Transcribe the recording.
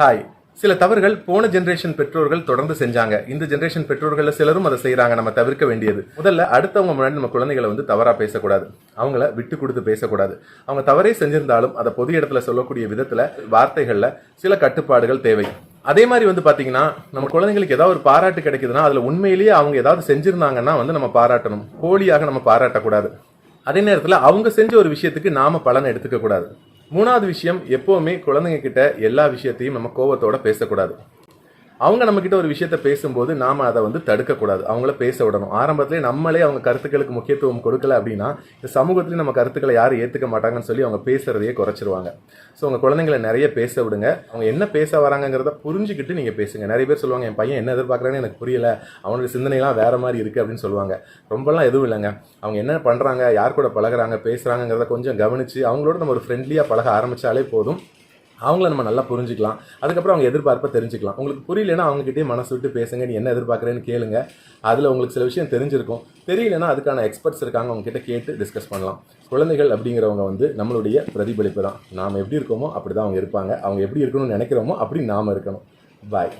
Hi சில தவறுகள் போன ஜென்ரேஷன் பெற்றோர்கள் தொடர்ந்து செஞ்சாங்க. இந்த ஜென்ரேஷன் பெற்றோர்கள் சிலரும் அதை செய்யறாங்க நம்ம தவிர்க்க வேண்டியது. முதல்ல அடுத்தவங்க முன்னாடி நம்ம குழந்தைகளை வந்து தவறா பேசக்கூடாது. அவங்கள விட்டு கொடுத்து பேசக்கூடாது. அவங்க தவறே செஞ்சிருந்தாலும் அதை பொது இடத்துல சொல்லக்கூடிய விதத்துல வார்த்தைகள்ல சில கட்டுப்பாடுகள் தேவை. அதே மாதிரி வந்து பாத்தீங்கன்னா நம்ம குழந்தைங்களுக்கு ஏதாவது ஒரு பாராட்டு கிடைக்குதுன்னா அதுல உண்மையிலேயே அவங்க ஏதாவது செஞ்சிருந்தாங்கன்னா வந்து நம்ம பாராட்டணும். போலியாக நம்ம பாராட்டக்கூடாது. அதே நேரத்தில் அவங்க செஞ்ச ஒரு விஷயத்துக்கு நாம பலனை எடுத்துக்க கூடாது மூணாவது விஷயம் எப்பவுமே குழந்தைங்க கிட்ட எல்லா விஷயத்தையும் நம்ம கோவத்தோட பேசக்கூடாது. அவங்க நம்ம கிட்ட ஒரு விஷயத்த பேசும்போது நாம அதை வந்து தடுக்கக்கூடாது. அவங்கள பேச விடணும். ஆரம்பத்திலே நம்மளே அவங்க கருத்துக்களுக்கு முக்கியத்துவம் கொடுக்கல அப்படின்னா இந்த சமூகத்துலேயும் நம்ம கருத்துக்களை யாரும் ஏற்றுக்க மாட்டாங்கன்னு சொல்லி அவங்க பேசுறதையே குறைச்சிருவாங்க. ஸோ உங்க குழந்தைங்களை நிறைய பேச விடுங்க. அவங்க என்ன பேச வராங்கங்கிறத புரிஞ்சுக்கிட்டு நீங்க பேசுங்க. நிறைய பேர் சொல்லுவாங்க என் பையன் என்ன எதிர்பார்க்குறான்னு எனக்கு புரியல. அவனுடைய சிந்தனைலாம் வேற மாதிரி இருக்கு அப்படின்னு சொல்லுவாங்க. ரொம்பலாம் எதுவும் இல்லைங்க. அவங்க என்ன பண்றாங்க யார் கூட பழகுறாங்க பேசுறாங்கங்கிறத கொஞ்சம் கவனிச்சு அவங்களோட நம்ம ஒரு ஃப்ரெண்ட்லியாக பழக ஆரம்பிச்சாலே போதும். அவங்கள நம்ம நல்லா புரிஞ்சிக்கலாம். அதுக்கப்புறம் அவங்க எதிர்பார்ப்பை தெரிஞ்சுக்கலாம். உங்களுக்கு புரியலன்னா அவங்ககிட்டயே மனசு விட்டு பேசுங்க. நீ என்ன எதிர்பார்க்குறேன்னு கேளுங்க. அதில் உங்களுக்கு சில விஷயம் தெரிஞ்சிருக்கும். தெரியலனா அதுக்கான எக்ஸ்பர்ட்ஸ் இருக்காங்க. அவங்ககிட்ட கேட்டு டிஸ்கஸ் பண்ணலாம். குழந்தைகள் அப்படிங்கிறவங்க வந்து நம்மளுடைய பிரதிபலிப்பு தான். நாம் எப்படி இருக்கோமோ அப்படி தான் அவங்க இருப்பாங்க. அவங்க எப்படி இருக்கணும்னு நினைக்கிறோமோ அப்படி நாம் இருக்கணும். பாய்